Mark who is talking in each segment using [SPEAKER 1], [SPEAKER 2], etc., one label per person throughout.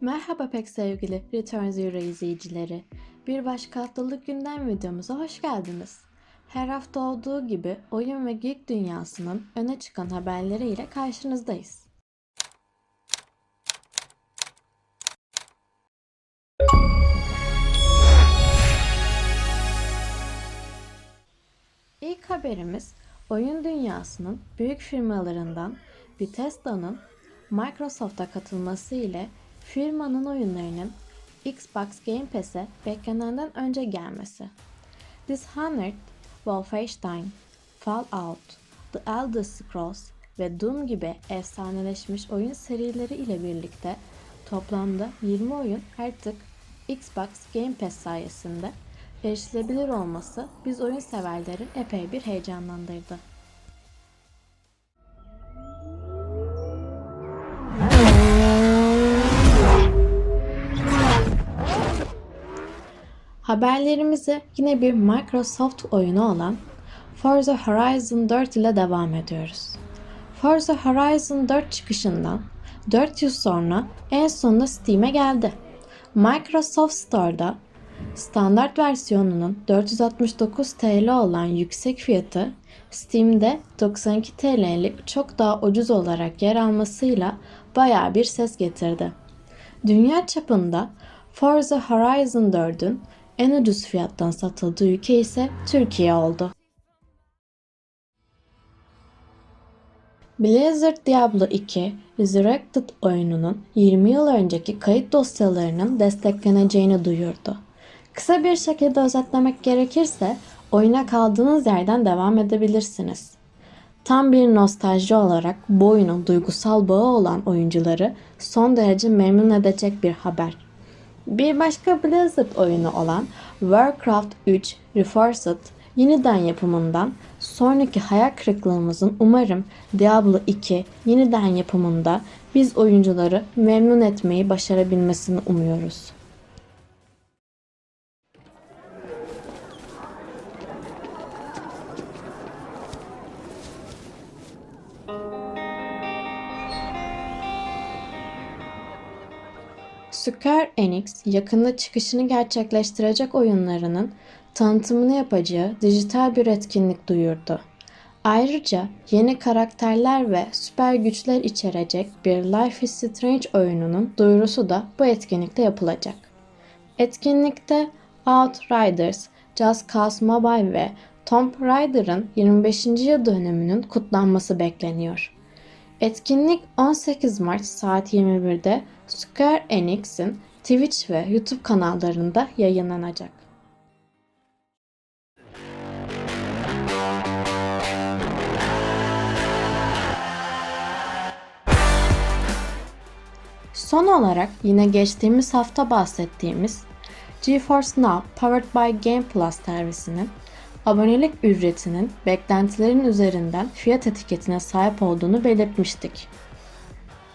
[SPEAKER 1] Merhaba pek sevgili Return Zero izleyicileri. Bir başka haftalık gündem videomuza hoş geldiniz. Her hafta olduğu gibi oyun ve geek dünyasının öne çıkan haberleriyle karşınızdayız. İlk haberimiz oyun dünyasının büyük firmalarından Bethesda'nın Microsoft'a katılması ile firmanın oyunlarının Xbox Game Pass'e beklenenden önce gelmesi. Dishonored, Wolfenstein, Fallout, The Elder Scrolls ve Doom gibi efsaneleşmiş oyun serileri ile birlikte toplamda 20 oyun artık Xbox Game Pass sayesinde erişilebilir olması biz oyun severleri epey bir heyecanlandırdı. Haberlerimize yine bir Microsoft oyunu olan Forza Horizon 4 ile devam ediyoruz. Forza Horizon 4 çıkışından 4 yıl sonra en sonunda Steam'e geldi. Microsoft Store'da standart versiyonunun 469 TL olan yüksek fiyatı Steam'de 92 TL'lik çok daha ucuz olarak yer almasıyla bayağı bir ses getirdi. Dünya çapında Forza Horizon 4'ün en ucuz fiyattan satıldığı ülke ise Türkiye oldu. Blizzard Diablo 2 Resurrected oyununun 20 yıl önceki kayıt dosyalarının destekleneceğini duyurdu. Kısa bir şekilde özetlemek gerekirse oyuna kaldığınız yerden devam edebilirsiniz. Tam bir nostalji olarak bu oyunun duygusal bağı olan oyuncuları son derece memnun edecek bir haber. Bir başka Blizzard oyunu olan Warcraft 3 Reforged yeniden yapımından sonraki hayal kırıklığımızın umarım Diablo 2 yeniden yapımında biz oyuncuları memnun etmeyi başarabilmesini umuyoruz. Square Enix yakında çıkışını gerçekleştirecek oyunlarının tanıtımını yapacağı dijital bir etkinlik duyurdu. Ayrıca yeni karakterler ve süper güçler içerecek bir Life is Strange oyununun duyurusu da bu etkinlikte yapılacak. Etkinlikte Outriders, Just Cause Mobile ve Tomb Raider'ın 25. yıl dönümünün kutlanması bekleniyor. Etkinlik 18 Mart saat 21'de Square Enix'in Twitch ve YouTube kanallarında yayınlanacak. Son olarak yine geçtiğimiz hafta bahsettiğimiz GeForce Now Powered by Game Plus servisinin abonelik ücretinin beklentilerin üzerinden fiyat etiketine sahip olduğunu belirtmiştik.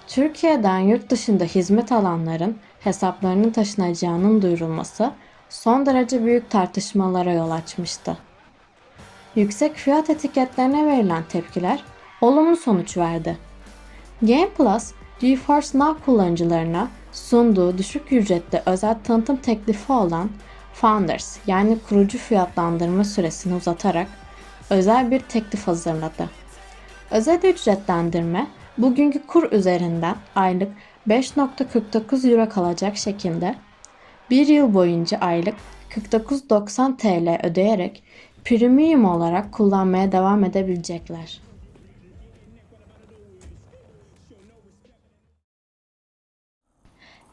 [SPEAKER 1] Türkiye'den yurt dışında hizmet alanların hesaplarının taşınacağının duyurulması son derece büyük tartışmalara yol açmıştı. Yüksek fiyat etiketlerine verilen tepkiler olumlu sonuç verdi. Game Plus, GeForce Now kullanıcılarına sunduğu düşük ücretli özel tanıtım teklifi olan Founders yani kurucu fiyatlandırma süresini uzatarak özel bir teklif hazırladı. Özel ücretlendirme bugünkü kur üzerinden aylık 5.49 euro kalacak şekilde bir yıl boyunca aylık 49.90 TL ödeyerek premium olarak kullanmaya devam edebilecekler.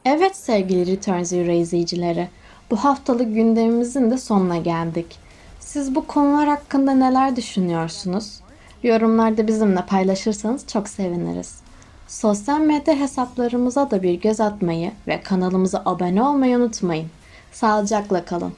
[SPEAKER 1] Evet sevgili Return Zero izleyicileri, bu haftalık gündemimizin de sonuna geldik. Siz bu konular hakkında neler düşünüyorsunuz? Yorumlarda bizimle paylaşırsanız çok seviniriz. Sosyal medya hesaplarımıza da bir göz atmayı ve kanalımıza abone olmayı unutmayın. Sağlıcakla kalın.